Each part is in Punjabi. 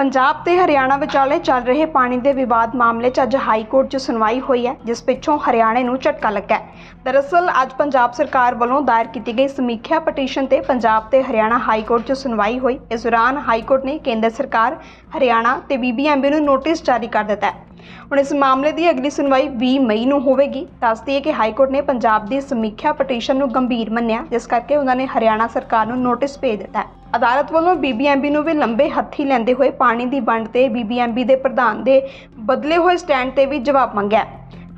ਪੰਜਾਬ ਤੇ ਹਰਿਆਣਾ ਵਿਚਾਲੇ ਚੱਲ ਰਹੇ ਪਾਣੀ ਦੇ ਵਿਵਾਦ ਮਾਮਲੇ 'ਚ ਅੱਜ ਹਾਈ ਕੋਰਟ 'ਚ ਸੁਣਵਾਈ ਹੋਈ ਹੈ, ਜਿਸ ਪਿੱਛੋਂ ਹਰਿਆਣੇ ਨੂੰ ਝਟਕਾ ਲੱਗਾ ਹੈ। ਦਰਅਸਲ, ਅੱਜ ਪੰਜਾਬ ਸਰਕਾਰ ਵੱਲੋਂ ਦਾਇਰ ਕੀਤੀ ਗਈ ਸਮੀਖਿਆ ਪਟੀਸ਼ਨ ਤੇ ਪੰਜਾਬ ਤੇ ਹਰਿਆਣਾ ਹਾਈ ਕੋਰਟ 'ਚ ਸੁਣਵਾਈ ਹੋਈ। ਇਸ ਦੌਰਾਨ ਹਾਈ ਕੋਰਟ ਨੇ ਕੇਂਦਰ ਸਰਕਾਰ, ਹਰਿਆਣਾ ਤੇ ਬੀਬੀਐਮਬੀ ਨੂੰ ਨੋਟਿਸ ਜਾਰੀ ਕਰ ਦਿੱਤਾ ਹੈ। ਹੁਣ ਇਸ ਮਾਮਲੇ ਦੀ ਅਗਲੀ ਸੁਣਵਾਈ 20 ਮਈ ਨੂੰ ਹੋਵੇਗੀ। ਦੱਸਦੀ ਹੈ ਕਿ ਹਾਈ ਕੋਰਟ ਨੇ ਪੰਜਾਬ ਦੀ ਸਮੀਖਿਆ ਪਟੀਸ਼ਨ ਨੂੰ ਗੰਭੀਰ ਮੰਨਿਆ, ਜਿਸ ਕਰਕੇ ਉਹਨਾਂ ਨੇ ਹਰਿਆਣਾ ਸਰਕਾਰ ਨੂੰ ਨੋਟਿਸ ਭੇਜ ਦਿੱਤਾ ਹੈ। ਅਦਾਲਤ ਵੱਲੋਂ ਬੀਬੀਐਮਬੀ ਨੂੰ ਵੀ ਲੰਬੇ ਹੱਥੀ ਲੈਂਦੇ ਹੋਏ ਪਾਣੀ ਦੀ ਵੰਡ ਤੇ ਬੀਬੀਐਮਬੀ ਦੇ ਪ੍ਰਧਾਨ ਦੇ ਬਦਲੇ ਹੋਏ ਸਟੈਂਡ ਤੇ ਵੀ ਜਵਾਬ ਮੰਗਿਆ।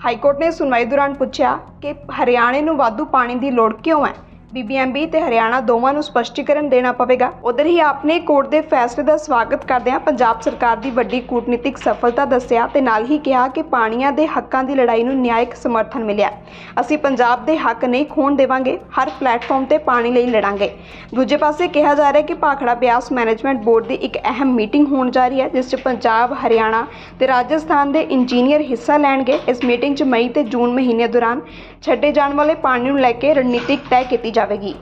ਹਾਈ ਕੋਰਟ ਨੇ ਸੁਣਵਾਈ ਦੌਰਾਨ ਪੁੱਛਿਆ ਕਿ ਹਰਿਆਣੇ ਨੂੰ ਵਾਧੂ ਪਾਣੀ ਦੀ ਲੋੜ ਕਿਉਂ ਹੈ? ਬੀਬੀਐਮਬੀ ਤੇ ਹਰਿਆਣਾ ਦੋਵਾਂ ਨੂੰ ਸਪਸ਼ਟੀਕਰਨ ਦੇਣਾ ਪਵੇਗਾ। ਉਧਰ ਹੀ ਆਪਨੇ ਕੋਰਟ ਦੇ ਫੈਸਲੇ ਦਾ ਸਵਾਗਤ ਕਰਦਿਆਂ ਪੰਜਾਬ ਸਰਕਾਰ ਦੀ ਵੱਡੀ ਕੂਟਨੀਤਿਕ ਸਫਲਤਾ ਦੱਸਿਆ ਤੇ ਨਾਲ ਹੀ ਕਿਹਾ ਕਿ ਪਾਣੀਆਂ ਦੇ ਹੱਕਾਂ ਦੀ ਲੜਾਈ ਨੂੰ ਨਿਆਇਕ ਸਮਰਥਨ ਮਿਲਿਆ। ਅਸੀਂ ਪੰਜਾਬ ਦੇ ਹੱਕ ਨਹੀਂ ਖੋਣ ਦੇਵਾਂਗੇ, ਹਰ ਪਲੇਟਫਾਰਮ ਤੇ ਪਾਣੀ ਲਈ ਲੜਾਂਗੇ। ਦੂਜੇ ਪਾਸੇ ਕਿਹਾ ਜਾ ਰਿਹਾ ਕਿ ਭਾਖੜਾ ਬਿਆਸ ਮੈਨੇਜਮੈਂਟ ਬੋਰਡ ਦੀ ਇੱਕ ਅਹਿਮ ਮੀਟਿੰਗ ਹੋਣ ਜਾ ਰਹੀ ਹੈ, ਜਿਸ 'ਚ ਪੰਜਾਬ, ਹਰਿਆਣਾ ਤੇ ਰਾਜਸਥਾਨ ਦੇ ਇੰਜੀਨੀਅਰ ਹਿੱਸਾ ਲੈਣਗੇ। ਇਸ ਮੀਟਿੰਗ 'ਚ ਮਈ ਤੇ ਜੂਨ ਮਹੀਨੇ ਦੌਰਾਨ ਛੱਡੇ ਜਾਣ ਵਾਲੇ ਪਾਣੀ ਨੂੰ ਲੈ ਕੇ ਰਣਨੀਤਿਕ ਤੈਅ ਕੀਤੀ ਜਾਵੇਗੀ।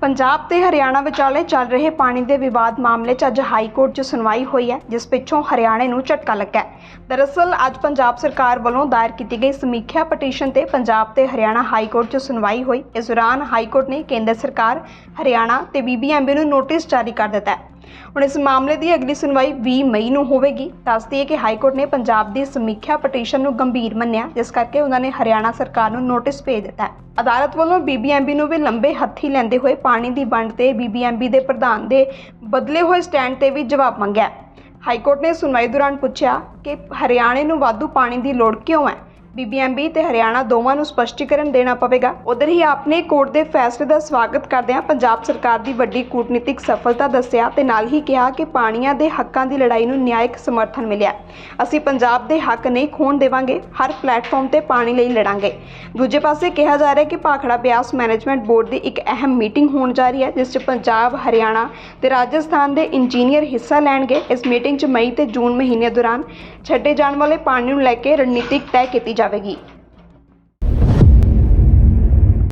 ਪੰਜਾਬ ਤੇ ਹਰਿਆਣਾ ਵਿਚਾਲੇ ਚੱਲ ਰਹੇ ਪਾਣੀ ਦੇ ਵਿਵਾਦ ਮਾਮਲੇ 'ਚ ਅੱਜ ਹਾਈ ਕੋਰਟ 'ਚ ਸੁਣਵਾਈ ਹੋਈ ਹੈ, ਜਿਸ ਪਿੱਛੋਂ ਹਰਿਆਣੇ ਨੂੰ ਝਟਕਾ ਲੱਗਾ ਹੈ। ਦਰਅਸਲ, ਅੱਜ ਪੰਜਾਬ ਸਰਕਾਰ ਵੱਲੋਂ ਦਾਇਰ ਕੀਤੀ ਗਈ ਸਮੀਖਿਆ ਪਟੀਸ਼ਨ ਤੇ ਪੰਜਾਬ ਤੇ ਹਰਿਆਣਾ ਹਾਈ ਕੋਰਟ 'ਚ ਸੁਣਵਾਈ ਹੋਈ। ਇਸ ਦੌਰਾਨ ਹਾਈ ਕੋਰਟ ਨੇ ਕੇਂਦਰ ਸਰਕਾਰ, ਹਰਿਆਣਾ ਤੇ ਬੀਬੀਐਮਬੀ ਨੂੰ ਨੋਟਿਸ ਜਾਰੀ ਕਰ ਦਿੱਤਾ ਹੈ। ਹੁਣ ਇਸ ਮਾਮਲੇ ਦੀ ਅਗਲੀ ਸੁਣਵਾਈ 20 ਮਈ ਨੂੰ ਹੋਵੇਗੀ। ਦੱਸਦੀ ਹੈ ਕਿ ਹਾਈ ਕੋਰਟ ਨੇ ਪੰਜਾਬ ਦੀ ਸਮੀਖਿਆ ਪਟੀਸ਼ਨ ਨੂੰ ਗੰਭੀਰ ਮੰਨਿਆ, ਜਿਸ ਕਰਕੇ ਉਹਨਾਂ ਨੇ ਹਰਿਆਣਾ ਸਰਕਾਰ ਨੂੰ ਨੋਟਿਸ ਭੇਜ ਦਿੱਤਾ ਹੈ। ਅਦਾਲਤ ਵੱਲੋਂ ਬੀਬੀਐਮਬੀ ਨੂੰ ਵੀ ਲੰਬੇ ਹੱਥੀ ਲੈਂਦੇ ਹੋਏ ਪਾਣੀ ਦੀ ਵੰਡ ਤੇ ਬੀਬੀਐਮਬੀ ਦੇ ਪ੍ਰਧਾਨ ਦੇ ਬਦਲੇ ਹੋਏ ਸਟੈਂਡ ਤੇ ਵੀ ਜਵਾਬ ਮੰਗਿਆ ਹਾਈ ਕੋਰਟ ਨੇ ਸੁਣਵਾਈ ਦੌਰਾਨ ਪੁੱਛਿਆ ਕਿ ਹਰਿਆਣੇ ਨੂੰ ਵਾਧੂ ਪਾਣੀ ਦੀ ਲੋੜ ਕਿਉਂ ਹੈ? ਬੀਬੀਐਮਬੀ ਤੇ ਹਰਿਆਣਾ ਦੋਵਾਂ ਨੂੰ ਸਪਸ਼ਟੀਕਰਨ ਦੇਣਾ ਪਵੇਗਾ। ਉਧਰ ਹੀ ਆਪਨੇ ਕੋਰਟ ਦੇ ਫੈਸਲੇ ਦਾ ਸਵਾਗਤ ਕਰਦਿਆਂ ਪੰਜਾਬ ਸਰਕਾਰ ਦੀ ਵੱਡੀ ਕੂਟਨੀਤਿਕ ਸਫਲਤਾ ਦੱਸਿਆ ਤੇ ਨਾਲ ਹੀ ਕਿਹਾ ਕਿ ਪਾਣੀਆਂ ਦੇ ਹੱਕਾਂ ਦੀ ਲੜਾਈ ਨੂੰ ਨਿਆਇਕ ਸਮਰਥਨ ਮਿਲਿਆ। ਅਸੀਂ ਪੰਜਾਬ ਦੇ ਹੱਕ ਨਹੀਂ ਖੋਣ ਦੇਵਾਂਗੇ, ਹਰ ਪਲੇਟਫਾਰਮ ਤੇ ਪਾਣੀ ਲਈ ਲੜਾਂਗੇ। ਦੂਜੇ ਪਾਸੇ ਕਿਹਾ ਜਾ ਰਿਹਾ ਕਿ ਭਾਖੜਾ ਬਿਆਸ ਮੈਨੇਜਮੈਂਟ ਬੋਰਡ ਦੀ ਇੱਕ ਅਹਿਮ ਮੀਟਿੰਗ ਹੋਣ ਜਾ ਰਹੀ ਹੈ, ਜਿਸ 'ਚ ਪੰਜਾਬ, ਹਰਿਆਣਾ ਤੇ ਰਾਜਸਥਾਨ ਦੇ ਇੰਜੀਨੀਅਰ ਹਿੱਸਾ ਲੈਣਗੇ। ਇਸ ਮੀਟਿੰਗ 'ਚ ਮਈ ਤੇ ਜੂਨ ਮਹੀਨੇ ਦੌਰਾਨ ਛੱਡੇ ਜਾਣ ਵਾਲੇ ਪਾਣੀ ਨੂੰ ਲੈ ਕੇ ਰਣਨੀਤਿਕ ਤੈਅ ਕੀਤੀ ਜਾਵੇਗੀ